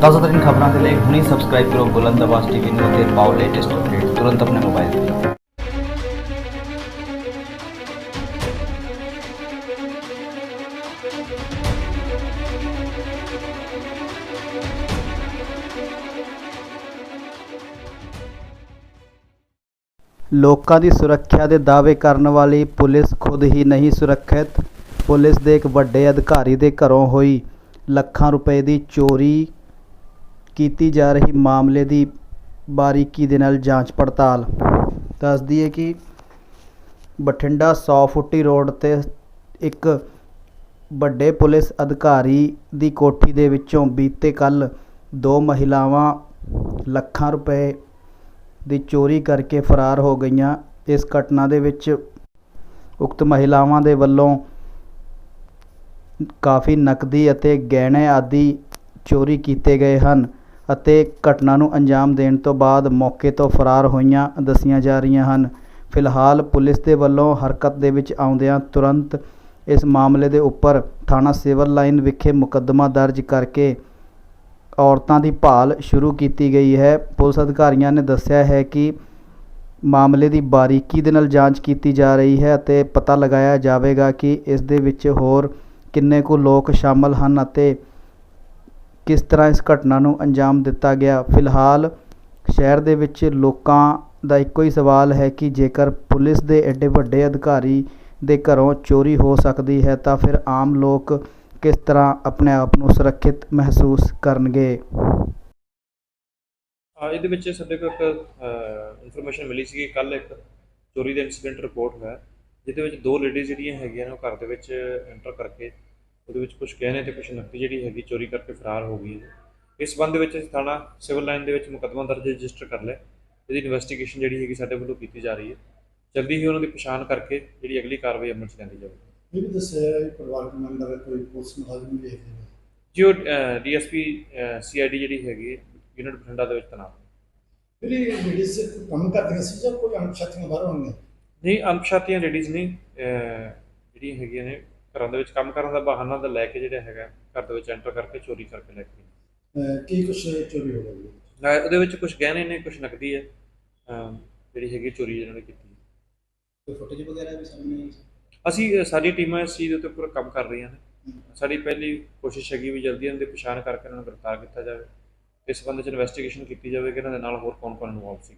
ਤਾਜ਼ਾ ਖਬਰਾਂ ਦੇ ਲਈ ਹੁਣੇ ਸਬਸਕ੍ਰਾਈਬ ਕਰੋ ਬੁਲੰਦ ਆਵਾਜ਼ ਟੀਵੀ ਨੂੰ ਅਤੇ ਪਾਓ ਲੇਟੈਸਟ ਅਪਡੇਟ ਤੁਰੰਤ ਆਪਣੇ ਮੋਬਾਈਲ ਤੇ। ਲੋਕਾਂ ਦੀ ਸੁਰੱਖਿਆ ਦੇ ਦਾਅਵੇ ਕਰਨ ਵਾਲੀ ਪੁਲਿਸ ਖੁਦ ਹੀ ਨਹੀਂ ਸੁਰੱਖਿਅਤ। ਪੁਲਿਸ ਦੇ ਇੱਕ ਵੱਡੇ ਅਧਿਕਾਰੀ ਦੇ ਘਰੋਂ ਹੋਈ ਲੱਖਾਂ ਰੁਪਏ ਦੀ ਚੋਰੀ ਕੀਤੀ ਜਾ ਰਹੀ ਮਾਮਲੇ ਦੀ ਬਾਰੀਕੀ ਦੇ ਨਾਲ ਜਾਂਚ ਪੜਤਾਲ। ਦੱਸਦੀ ਹੈ ਕਿ ਬਠਿੰਡਾ 100 ਫੁੱਟੀ ਰੋਡ ਤੇ ਇੱਕ ਵੱਡੇ ਪੁਲਿਸ ਅਧਿਕਾਰੀ ਦੀ ਕੋਠੀ ਦੇ ਵਿੱਚੋਂ ਬੀਤੇ ਕੱਲ ਦੋ ਮਹਿਲਾਵਾਂ ਲੱਖਾਂ ਰੁਪਏ ਦੀ ਚੋਰੀ ਕਰਕੇ ਫਰਾਰ ਹੋ ਗਈਆਂ। ਇਸ ਘਟਨਾ ਦੇ ਵਿੱਚ ਉਕਤ ਮਹਿਲਾਵਾਂ ਦੇ ਵੱਲੋਂ ਕਾਫੀ ਨਕਦੀ ਅਤੇ ਗਹਿਣੇ ਆਦਿ ਚੋਰੀ ਕੀਤੇ ਗਏ ਹਨ। ਅਤੇ ਘਟਨਾ ਨੂੰ ਅੰਜਾਮ ਦੇਣ ਤੋਂ ਬਾਅਦ ਮੌਕੇ ਤੋਂ ਫਰਾਰ ਹੋਈਆਂ ਦੱਸੀਆਂ ਜਾ ਰਹੀਆਂ ਹਨ। ਫਿਲਹਾਲ ਪੁਲਿਸ ਦੇ ਵੱਲੋਂ ਹਰਕਤ ਦੇ ਵਿੱਚ ਆਉਂਦਿਆਂ ਤੁਰੰਤ ਇਸ ਮਾਮਲੇ ਦੇ ਉੱਪਰ ਥਾਣਾ ਸਿਵਲ ਲਾਈਨ ਵਿਖੇ ਮੁਕੱਦਮਾ ਦਰਜ ਕਰਕੇ ਔਰਤਾਂ ਦੀ ਭਾਲ ਸ਼ੁਰੂ ਕੀਤੀ ਗਈ ਹੈ। ਪੁਲਿਸ ਅਧਿਕਾਰੀਆਂ ਨੇ ਦੱਸਿਆ ਹੈ ਕਿ ਮਾਮਲੇ ਦੀ ਬਾਰੀਕੀ ਦੇ ਨਾਲ ਜਾਂਚ ਕੀਤੀ ਜਾ ਰਹੀ ਹੈ ਅਤੇ ਪਤਾ ਲਗਾਇਆ ਜਾਵੇਗਾ ਕਿ ਇਸ ਦੇ ਵਿੱਚ ਹੋਰ ਕਿੰਨੇ ਕੁ ਲੋਕ ਸ਼ਾਮਲ ਹਨ ਅਤੇ ਕਿਸ ਤਰ੍ਹਾਂ ਇਸ ਘਟਨਾ ਨੂੰ ਅੰਜਾਮ ਦਿੱਤਾ ਗਿਆ? ਫਿਲਹਾਲ ਸ਼ਹਿਰ ਦੇ ਵਿੱਚ ਲੋਕਾਂ ਦਾ ਇੱਕੋ ਹੀ ਸਵਾਲ ਹੈ ਕਿ ਜੇਕਰ ਪੁਲਿਸ ਦੇ ਐਡੇ ਵੱਡੇ ਅਧਿਕਾਰੀ ਦੇ ਘਰੋਂ ਚੋਰੀ ਹੋ ਸਕਦੀ ਹੈ, ਤਾਂ ਫਿਰ ਆਮ ਲੋਕ ਕਿਸ ਤਰ੍ਹਾਂ ਆਪਣੇ ਆਪ ਨੂੰ ਸੁਰੱਖਿਅਤ ਮਹਿਸੂਸ ਕਰਨਗੇ? ਇਹਦੇ ਵਿੱਚ ਸਾਡੇ ਕੋਲ ਇੱਕ ਇਨਫੋਰਮੇਸ਼ਨ ਮਿਲੀ ਸੀ ਕਿ ਕੱਲ ਇੱਕ ਚੋਰੀ ਦਾ ਇਨਸੀਡੈਂਟ ਰਿਪੋਰਟ ਹੋਇਆ, ਜਿਹਦੇ ਵਿੱਚ ਦੋ ਲੇਡੀਜ਼ ਜਿਹੜੀਆਂ ਹੈਗੀਆਂ ਨੇ, ਉਹ ਘਰ ਦੇ ਵਿੱਚ ਐਂਟਰ ਕਰਕੇ ਉਹਦੇ ਵਿੱਚ ਕੁਝ ਗਹਿਣੇ ਤੇ ਕੁਝ ਨਕਦੀ ਜਿਹੜੀ ਹੈਗੀ ਚੋਰੀ ਕਰਕੇ ਫਰਾਰ ਹੋ ਗਈ ਹੈ। ਇਸ ਸੰਬੰਧ ਵਿੱਚ ਅਸੀਂ ਥਾਣਾ ਸਿਵਲ ਲਾਈਨ ਦੇ ਵਿੱਚ ਮੁਕੱਦਮਾ ਦਰਜ ਰਜਿਸਟਰ ਕਰ ਲਿਆ। ਇਹਦੀ ਇਨਵੈਸਟੀਗੇਸ਼ਨ ਜਿਹੜੀ ਹੈਗੀ ਸਾਡੇ ਵੱਲੋਂ ਕੀਤੀ ਜਾ ਰਹੀ ਹੈ। ਜਲਦੀ ਹੀ ਉਹਨਾਂ ਦੀ ਪਛਾਣ ਕਰਕੇ ਜਿਹੜੀ ਅਗਲੀ ਕਾਰਵਾਈ ਅਮਲ 'ਚ ਲਿਆਂਦੀ ਜਾਵੇਗੀ। ਇਹ ਵੀ ਦੱਸਿਆ ਹੈ ਕਿ ਪਰਿਵਾਰਕ ਮੈਂਬਰ ਕੋਈ ਪੁਲਿਸ ਮੁਲਾਜ਼ਮ ਵੀ ਨੇ। ਜੀ ਉਹ ਡੀਐਸਪੀ ਸੀਆਈਡੀ ਜਿਹੜੀ ਹੈਗੀ ਯੂਨਿਟ ਬਠਿੰਡਾ ਦੇ ਵਿੱਚ ਤੈਨਾਤ ਹੈ। ਜਿਹੜੀ ਲੇਡੀਜ਼ ਕੰਮ ਕਰਦੀਆਂ ਸੀ ਜਾਂ ਕੋਈ ਅਣਪਛਾਤੀਆਂ ਬਾਹਰ ਹੋਣਗੀਆਂ ਨਹੀਂ ਅਣਪਛਾਤੀਆਂ ਲੇਡੀਜ਼ ਨਹੀਂ ਅਹ ਜਿਹੜੀਆਂ ਹੈਗੀਆਂ ਨੇ ਘਰਾਂ ਦੇ ਵਿੱਚ ਕੰਮ ਕਰਨ ਦਾ ਬਹਾਨਾ ਦਾ ਲੈ ਕੇ ਜਿਹੜਾ ਹੈਗਾ ਘਰ ਦੇ ਵਿੱਚ ਐਂਟਰ ਕਰਕੇ ਚੋਰੀ ਕਰਕੇ ਲੈ ਕੇ। ਅਹ ਕੀ ਕੁਛ ਚੋਰੀ ਹੋ ਗਈ ਨਾ ਉਹਦੇ ਵਿੱਚ ਕੁਝ ਗਹਿਣੇ ਨੇ ਕੁਝ ਨਕਦੀ ਹੈ ਜਿਹੜੀ ਹੈਗੀ ਚੋਰੀ ਇਹਨਾਂ ਨੇ ਕੀਤੀ ਕੋਈ ਫੁਟੇਜ ਵਗੈਰਾ ਵੀ ਸਾਹਮਣੇ ਆਈ ਅਸੀਂ ਸਾਡੀ ਟੀਮਾਂ ਇਸ ਚੀਜ਼ ਦੇ ਉੱਤੇ ਪੂਰਾ ਕੰਮ ਕਰ ਰਹੀਆਂ ਨੇ। ਸਾਡੀ ਪਹਿਲੀ ਕੋਸ਼ਿਸ਼ ਹੈਗੀ ਵੀ ਜਲਦੀ ਇਹਨਾਂ ਦੀ ਪਛਾਣ ਕਰਕੇ ਇਹਨਾਂ ਨੂੰ ਗ੍ਰਿਫਤਾਰ ਕੀਤਾ ਜਾਵੇ। ਇਸ ਸੰਬੰਧ ਵਿੱਚ ਇਨਵੈਸਟੀਗੇਸ਼ਨ ਕੀਤੀ ਜਾਵੇ ਕਿ ਇਹਨਾਂ ਦੇ ਨਾਲ ਹੋਰ ਕੌਣ ਕੌਣ ਇਨਵੋਲਵ ਸੀ